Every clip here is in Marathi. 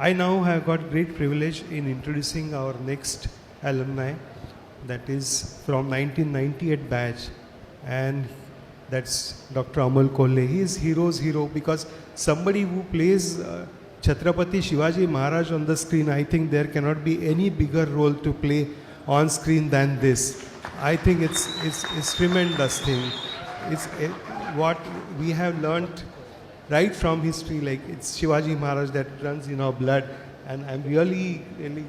I now have got great privilege in introducing our next alumni, that is from 1998 batch, and that's Dr. Amal Kolle. He is hero's hero because somebody who plays uh, Chhatrapati Shivaji Maharaj on the screen, I think there cannot be any bigger role to play on screen than this. I think it's it's, it's tremendous thing. It's eh, what we have learnt right from history. Like it's Shivaji Maharaj that runs in our blood, and I'm really really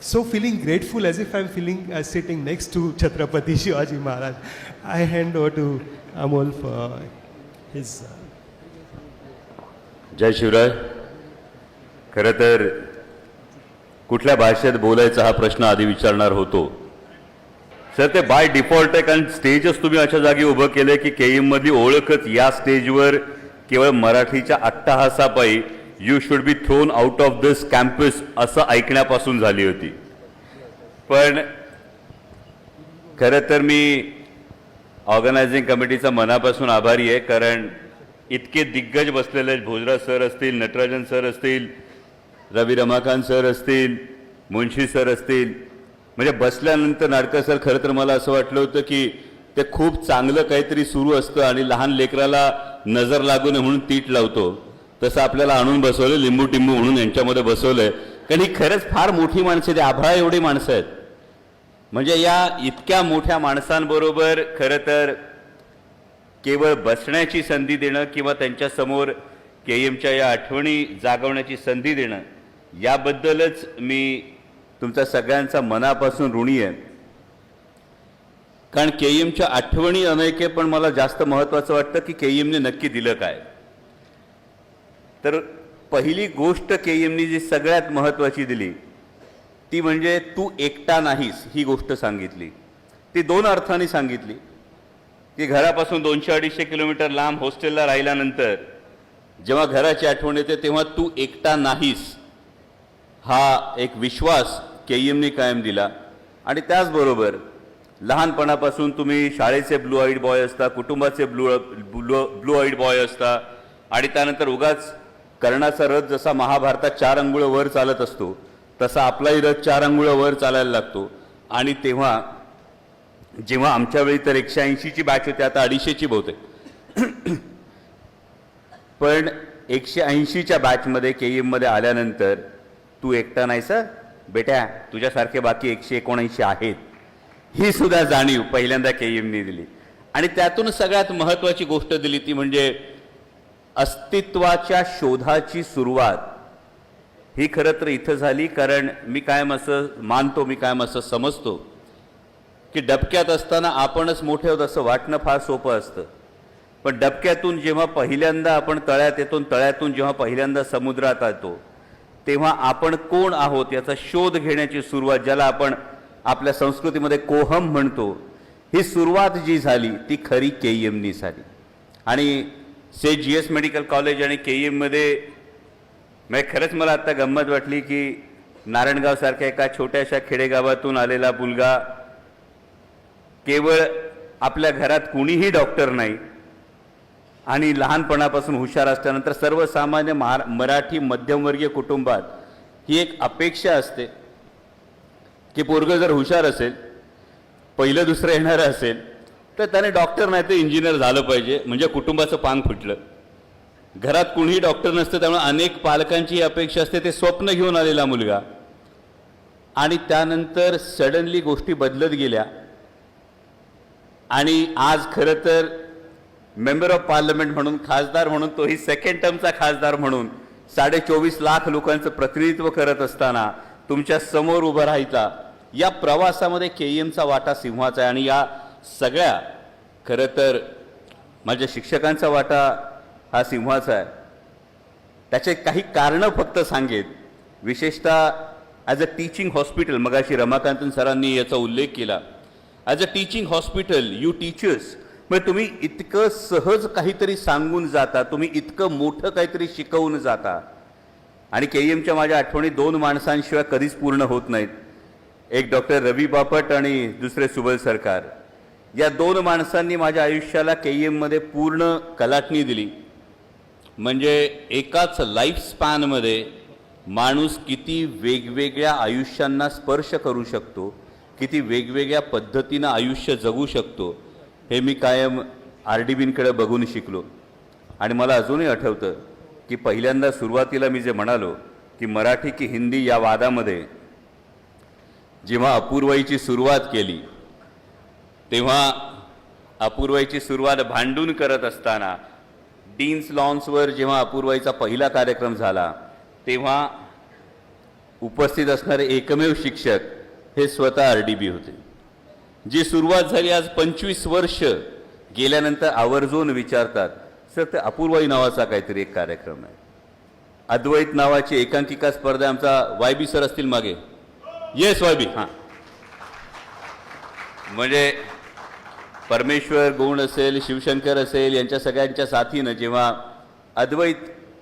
so feeling grateful as if I'm feeling uh, sitting next to Chhatrapati Shivaji Maharaj. I hand over to Amol for his. Uh, जय शिवराय खरं तर कुठल्या भाषेत बोलायचा हा प्रश्न आधी विचारणार होतो सर ते बाय डिफॉल्ट आहे कारण स्टेजच तुम्ही अशा जागी उभं केलं की केईएम मधली ओळखच या स्टेजवर केवळ मराठीच्या अट्टहासापायी you should be thrown out of this campus असं ऐकण्यापासून झाली होती पण खरं तर मी ऑर्गनायझिंग कमिटीचा मनापासून आभारी आहे कारण इतके दिग्गज बसलेले आहेत. भोजराज सर असतील नटराजन सर असतील रवी रमाकांत सर असतील मुंशी सर असतील म्हणजे बसल्यानंतर नाडकर सर खरं तर मला असं वाटलं होतं की ते खूप चांगलं काहीतरी सुरू असतं आणि लहान लेकराला नजर लागू नये म्हणून तीट लावतो. तसं आपल्याला आणून बसवलं लिंबू टिंबू म्हणून यांच्यामध्ये बसवलंय. कारण ही खरंच फार मोठी माणसं आहेत आभळा एवढी माणसं आहेत. म्हणजे या इतक्या मोठ्या माणसांबरोबर खरं तर केवळ बसण्याची संधी देणं किंवा त्यांच्यासमोर के एमच्या या आठवणी जागवण्याची संधी देणं याबद्दलच मी तुमचा सगळ्यांचा मनापासून ऋणी आहे. कारण के एमच्या आठवणी अनेक आहे पण मला जास्त महत्त्वाचं वाटतं की के एमने नक्की दिलं काय. तर पहिली गोष्ट के एमनी जी सगळ्यात महत्त्वाची दिली ती म्हणजे तू एकटा नाहीस ही गोष्ट सांगितली. ती दोन अर्थाने सांगितली. की घरापासून दोनशे अडीचशे किलोमीटर लांब हॉस्टेलला राहिल्यानंतर जेव्हा घराची आठवण येते तेव्हा तू एकटा नाहीस. हा एक विश्वास के एमने कायम दिला. आणि त्याचबरोबर लहानपणापासून तुम्ही शाळेचे ब्लू आईड बॉय असता कुटुंबाचे blue blue blue eyed boy असता आणि त्यानंतर उगाच कर्णाचा रथ जसा महाभारतात चार अंगुळ वर चालत असतो तसा आपलाही रथ चार अंगुळ वर चालायला लागतो. आणि तेव्हा जेव्हा आमच्या वेळी तर एकशे ऐंशीची बॅच होती आता अडीचशेची बहुतेक. पण एकशे ऐंशीच्या बॅचमध्ये के एममध्ये आल्यानंतर तू एकटा नाही सर बेट्या तुझ्यासारखे बाकी एकशे एकोणऐंशी आहेत. ही सुद्धा जाणीव पहिल्यांदा के एमनी दिली. आणि त्यातून सगळ्यात महत्त्वाची गोष्ट दिली ती म्हणजे अस्तित्वाच्या शोधाची सुरुवात ही खरं तर इथं झाली कारण मी कायम असं मानतो मी कायम असं समजतो की डबक्यात असताना आपणच मोठे आहोत असं वाटणं फार सोपं असतं. पण डबक्यातून जेव्हा पहिल्यांदा आपण तळ्यात येतो तळ्यातून जेव्हा पहिल्यांदा समुद्रात येतो तेव्हा आपण कोण आहोत याचा शोध घेण्याची सुरुवात ज्याला आपण आपल्या संस्कृतीमध्ये कोहम म्हणतो ही सुरुवात जी झाली ती खरी के एमनी झाली. आणि से जी एस मेडिकल कॉलेज आणि के ई एममध्ये म्हणजे खरंच मला आत्ता गंमत वाटली की नारायणगावसारख्या एका छोट्याशा खेडेगावातून आलेला मुलगा केवळ आपल्या घरात कुणीही डॉक्टर नाही आणि लहानपणापासून हुशार असल्यानंतर सर्वसामान्य महा मराठी मध्यमवर्गीय कुटुंबात ही एक अपेक्षा असते. की पोरगं जर हुशार असेल पहिलं दुसरं येणारं असेल तर त्याने डॉक्टर नाही तर इंजिनियर झालं पाहिजे म्हणजे कुटुंबाचं पांग फुटलं. घरात कुणीही डॉक्टर नसतं त्यामुळे अनेक पालकांची ही अपेक्षा असते ते स्वप्न घेऊन आलेला मुलगा. आणि त्यानंतर सडनली गोष्टी बदलत गेल्या. आणि आज खरं तर मेंबर ऑफ पार्लमेंट म्हणून खासदार म्हणून तोही सेकंड टर्मचा खासदार म्हणून साडे चोवीस लाख लोकांचं प्रतिनिधित्व करत असताना तुमच्यासमोर उभं राहायचा. या प्रवासामध्ये के एमचा वाटा सिंहाचा आहे आणि या सगळ्या खरं तर माझ्या शिक्षकांचा वाटा हा सिंहाचा आहे. त्याचे काही कारणं फक्त सांगेत. विशेषतः ॲज अ टीचिंग हॉस्पिटल मगाशी रमाकांतन सरांनी याचा उल्लेख केला. As a teaching hospital you teachers म्हणजे तुम्ही इतकं सहज काहीतरी सांगून जाता तुम्ही इतकं मोठं काहीतरी शिकवून जाता. आणि के एमच्या माझ्या आठवणी दोन माणसांशिवाय कधीच पूर्ण होत नाहीत. एक डॉक्टर रवी बापट आणि दुसरे सुबल सरकार. या दोन माणसांनी माझ्या आयुष्याला के एममध्ये पूर्ण कलाटणी दिली. म्हणजे एकाच लाईफ स्पॅनमध्ये माणूस किती वेगवेगळ्या आयुष्यांना स्पर्श करू शकतो किती वेगवेगळ्या पद्धतीनं आयुष्य जगू शकतो हे मी कायम आर डी बींकडे बघून शिकलो. आणि मला अजूनही आठवतं की पहिल्यांदा सुरुवातीला मी जे म्हणालो की मराठी की हिंदी या वादामध्ये जेव्हा अपूर्वाईची सुरुवात केली तेव्हा अपूर्वाईची सुरुवात भांडून करत असताना डीन्स लॉन्सवर जेव्हा अपूर्वाईचा पहिला कार्यक्रम झाला तेव्हा उपस्थित असणारे एकमेव शिक्षक हे स्वतः आर डी बी होते. जी सुरुवात झाली आज पंचवीस वर्ष गेल्यानंतर आवर्जून विचारतात सर ते अपूर्वाई नावाचा काहीतरी एक कार्यक्रम आहे. अद्वैत नावाची एकांकिका स्पर्धा आमचा वाय बी सर असतील मागे. येस वाय बी हां. म्हणजे परमेश्वर गुण असेल शिवशंकर असेल यांच्या सगळ्यांच्या साथीनं जेव्हा अद्वैत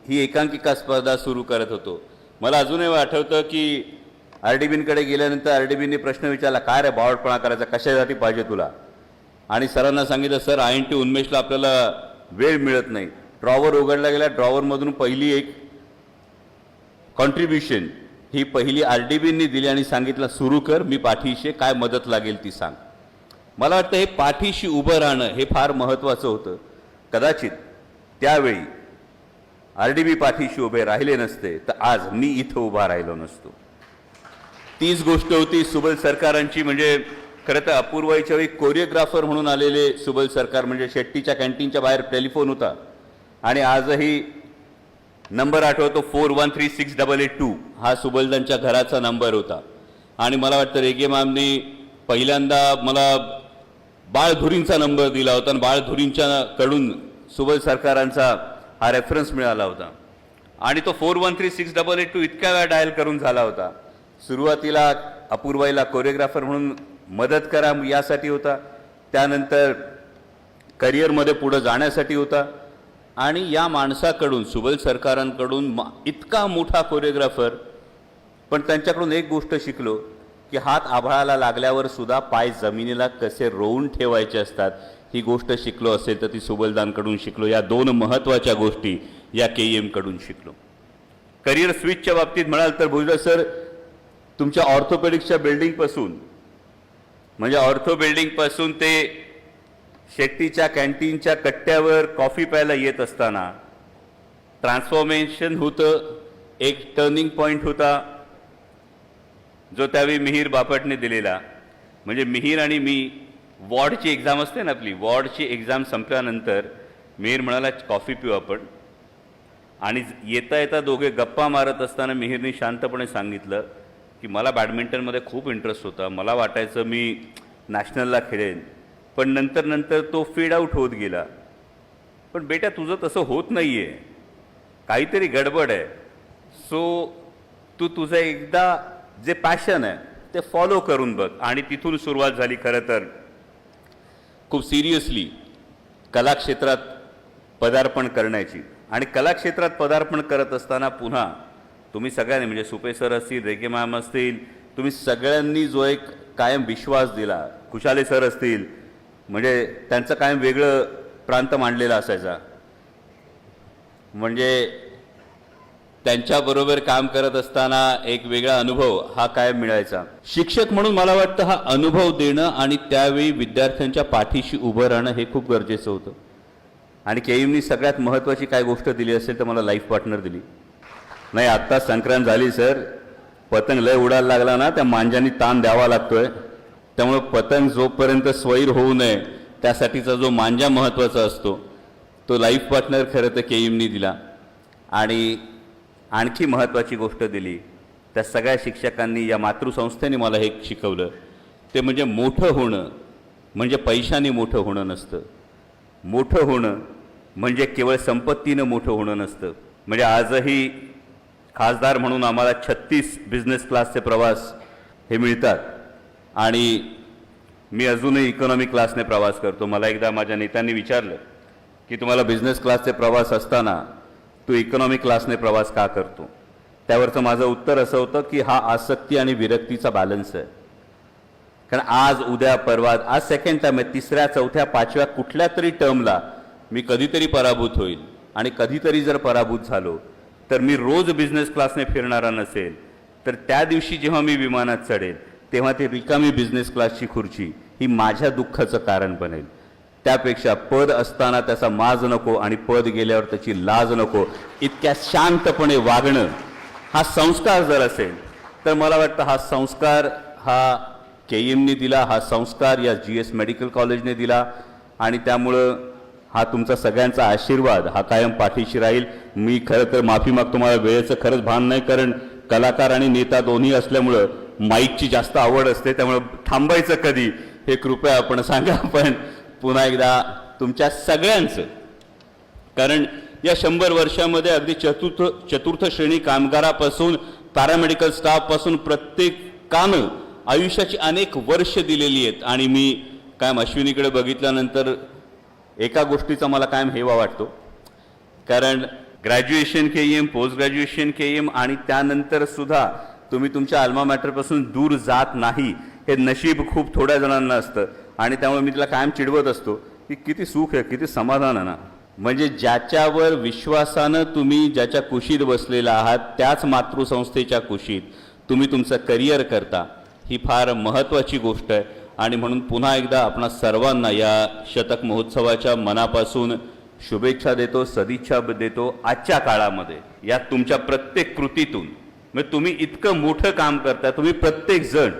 ही एकांकिका स्पर्धा सुरू करत होतो मला अजूनही आठवतं की आर डी गेल्यानंतर आर डी प्रश्न विचारला काय रे बावटपणा करायचा? कशासाठी पाहिजे तुला? आणि सरांना सांगितलं सर आय एन टी उन्मेषला आपल्याला वेळ मिळत नाही. ड्रॉवर उघडला गेला ड्रॉवरमधून पहिली एक कॉन्ट्रीब्युशन ही पहिली आर डी बींनी दिली आणि सांगितलं सुरू कर मी पाठीशी काय मदत लागेल ती सांग. मला वाटतं हे पाठीशी उभं राहणं हे फार महत्त्वाचं होतं. कदाचित त्यावेळी आर डी बी पाठीशी उभे राहिले नसते तर आज मी इथं उभा राहिलो नसतो. तीच गोष्ट होती सुबल सरकारांची म्हणजे खरं तर अपूर्वाईच्या वेळी कोरिओग्राफर म्हणून आलेले सुबल सरकार म्हणजे शेट्टीच्या कॅन्टीनच्या बाहेर टेलिफोन होता. आणि आजही नंबर आठवतो four one three six double eight two हा सुबलदांच्या घराचा नंबर होता. आणि मला वाटतं रेगे मॅमनी पहिल्यांदा मला बाळधुरींचा नंबर दिला होता आणि बाळधुरींच्याकडून सुबल सरकारांचा हा रेफरन्स मिळाला होता. आणि तो four one three six double eight two इतक्या वेळा डायल करून झाला होता. सुरुवातीला अपूर्वाईला कोरिओग्राफर म्हणून मदत करा यासाठी होता. त्यानंतर करिअरमध्ये पुढं जाण्यासाठी होता. आणि या माणसाकडून सुबल सरकारांकडून मा- इतका मोठा कोरिओग्राफर पण त्यांच्याकडून एक गोष्ट शिकलो की हात आभाळाला लागल्यावर सुद्धा पाय जमिनीला कसे रोवून ठेवायचे असतात ही गोष्ट शिकलो असेल तर ती सुबलदानकडून शिकलो. या दोन महत्त्वाच्या गोष्टी या के एमकडून शिकलो. करिअर स्विचच्या बाबतीत म्हणाल तर भुजबळ सर तुमच्या ऑर्थोपेडिक्सच्या बिल्डिंगपासून म्हणजे ऑर्थो बिल्डिंगपासून ते शेट्टीच्या कॅन्टीनच्या कट्ट्यावर कॉफी प्यायला येत असताना ट्रान्सफॉर्मेशन होतं एक टर्निंग पॉईंट होता जो त्यावेळी मिहीर बापटने दिलेला. म्हणजे मिहीर आणि मी वॉर्डची एक्झाम असते ना आपली वॉर्डची एक्झाम संपल्यानंतर मिहीर म्हणाला कॉफी पिऊ आपण. आणि येता येता दोघे गप्पा मारत असताना मिहीरने शांतपणे सांगितलं की मला बॅडमिंटनमध्ये खूप इंटरेस्ट होता. मला वाटायचं मी नॅशनलला खेळेन. पण नंतर नंतर तो फीड आऊट होत गेला. पण बेटा तुझं तसं होत नाही आहे काहीतरी गडबड आहे. सो तू तुझं एकदा जे पॅशन आहे ते फॉलो करून बघ. आणि तिथून सुरुवात झाली खरं तर. खूप सिरियसली कलाक्षेत्रात पदार्पण करण्याची. आणि कलाक्षेत्रात पदार्पण करत असताना पुन्हा तुम्ही सगळ्यांनी म्हणजे सुपे सर असतील रेगे मॅम असतील तुम्ही सगळ्यांनी जो एक कायम विश्वास दिला खुशाले सर असतील म्हणजे त्यांचं कायम वेगळं प्रांत मांडलेला असायचा. म्हणजे त्यांच्याबरोबर काम करत असताना एक वेगळा अनुभव हा कायम मिळायचा. शिक्षक म्हणून मला वाटतं हा अनुभव देणं आणि त्यावेळी विद्यार्थ्यांच्या पाठीशी उभं राहणं हे खूप गरजेचं होतं. आणि केईमनी सगळ्यात महत्त्वाची काय गोष्ट दिली असेल तर मला लाईफ पार्टनर दिली. नाही आत्ता संक्रांत झाली सर. पतंग लय उडायला लागला ना त्या मांजानी ताण द्यावा लागतोय. त्यामुळे पतंग जोपर्यंत स्वैर होऊ नये त्यासाठीचा जो मांजा महत्त्वाचा असतो तो लाईफ पार्टनर खरं तर केईमनी दिला. आणि आणखी महत्त्वाची गोष्ट दिली त्या सगळ्या शिक्षकांनी या मातृसंस्थेने मला हे शिकवलं. ते म्हणजे मोठं होणं म्हणजे पैशाने मोठं होणं नसतं. मोठं होणं म्हणजे केवळ संपत्तीनं मोठं होणं नसतं. म्हणजे आजही खासदार म्हणून आम्हाला छत्तीस बिझनेस क्लासचे प्रवास हे मिळतात. आणि मी अजूनही इकॉनॉमी क्लासने प्रवास करतो. मला एकदा माझ्या नेत्यांनी विचारलं की तुम्हाला बिझनेस क्लासचे प्रवास असताना तू इकॉनॉमी क्लासने प्रवास का करतो? त्यावरचं माझं उत्तर असं होतं की हा आसक्ती आणि विरक्तीचा बॅलन्स आहे. कारण आज उद्या परवा आज सेकंड टर्म आहे. तिसऱ्या चौथ्या पाचव्या कुठल्या तरी टर्मला मी कधीतरी पराभूत होईल. आणि कधीतरी जर पराभूत झालो तर मी रोज बिझनेस क्लासने फिरणारा नसेल. तर त्या दिवशी जेव्हा मी विमानात चढेल तेव्हा ते रिकामी बिझनेस क्लासची खुर्ची ही माझ्या दुःखाचं कारण बनेल. त्यापेक्षा पद असताना त्याचा माज नको आणि पद गेल्यावर त्याची लाज नको. इतक्या शांतपणे वागणं हा संस्कार जर असेल तर मला वाटतं हा संस्कार हा के एमने दिला हा संस्कार या जी एस मेडिकल कॉलेजने दिला आणि त्यामुळं हा तुमचा सगळ्यांचा आशीर्वाद हा कायम पाठीशी राहील. मी खरं तर माफी मागतो मला वेळेचं खरंच भान नाही कारण कलाकार आणि नेता दोन्ही असल्यामुळं माईकची जास्त आवड असते त्यामुळं थांबायचं कधी हे कृपया आपण सांगा. पण पुन्हा एकदा तुमच्या सगळ्यांचं कारण या शंभर वर्षामध्ये अगदी चतुर्थ चतुर्थ श्रेणी कामगारापासून पॅरामेडिकल स्टाफपासून प्रत्येकानं आयुष्याची अनेक वर्ष दिलेली आहेत. आणि मी कायम अश्विनीकडे बघितल्यानंतर एका गोष्टीचा मला कायम हेवा वाटतो. कारण graduation K M post graduation K M आणि त्यानंतर सुद्धा तुम्ही तुमच्या अल्मा मॅटरपासून दूर जात नाही हे नशीब खूप थोड्या जणांना असतं. आणि त्यामुळे मी तिला कायम चिडवत असतो की किती सुख आहे किती समाधान आहे ना. म्हणजे ज्याच्यावर विश्वासानं तुम्ही ज्याच्या कुशीत बसलेला आहात त्याच मातृसंस्थेच्या कुशीत तुम्ही तुमचं करिअर करता ही फार महत्त्वाची गोष्ट आहे. आणि म्हणून पुन्हा एकदा आपणा सर्वांना या शतक महोत्सवाच्या मनापासून शुभेच्छा देतो सदिच्छा देतो आजच्या काळामध्ये. या तुमच्या प्रत्येक कृतीतून. म्हणजे तुम्ही इतकं मोठं काम करता तुम्ही प्रत्येक जण.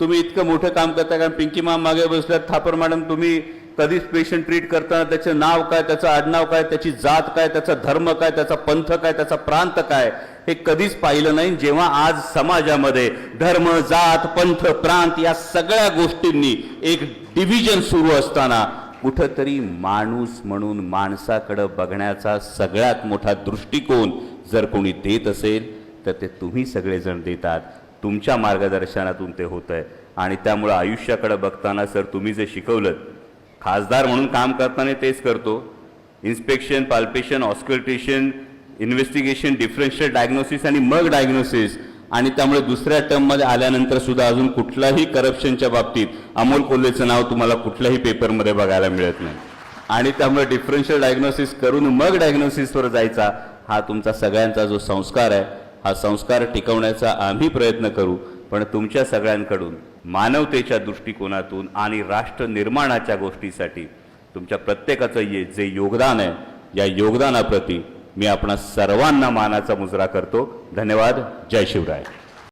तुम्ही इतकं मोठं काम करता कारण पिंकी माम मागे बसल्यात थापर मॅडम तुम्ही कधीच पेशंट ट्रीट करताना त्याचं नाव काय त्याचं आडनाव काय त्याची जात काय त्याचा धर्म काय त्याचा पंथ काय त्याचा प्रांत काय हे कधीच पाहिलं नाही. जेव्हा आज समाजामध्ये धर्म जात पंथ प्रांत या सगळ्या गोष्टींनी एक डिव्हिजन सुरू असताना कुठंतरी माणूस म्हणून माणसाकडं बघण्याचा सगळ्यात मोठा दृष्टिकोन जर कोणी देत असेल तर ते तुम्ही सगळेजण देतात. तुमच्या मार्गदर्शनातून ते होत आहे आणि त्यामुळं आयुष्याकडं बघताना सर तुम्ही जे शिकवलं खासदार म्हणून काम करताना तेच करतो. Inspection palpation auscultation investigation differential diagnosis आणि मग डायग्नोसिस आणि त्यामुळे दुसऱ्या टर्ममध्ये आल्यानंतर सुद्धा अजून कुठल्याही करप्शनच्या बाबतीत अमोल कोल्हेचं नाव तुम्हाला कुठल्याही पेपरमध्ये बघायला मिळत नाही. आणि त्यामुळे डिफरन्शियल डायग्नोसिस करून मग डायग्नोसिसवर जायचा हा तुमचा सगळ्यांचा जो संस्कार आहे हा संस्कार टिकवण्याचा आम्ही प्रयत्न करू. पण तुमच्या सगळ्यांकडून मानवतेच्या दृष्टिकोनातून आणि राष्ट्र निर्माणाच्या गोष्टीसाठी तुमच्या प्रत्येकाचं ये जे योगदान आहे या योगदानाप्रती मी आपणा सर्वांना मानाचा मुजरा करतो. धन्यवाद. जय शिवराय.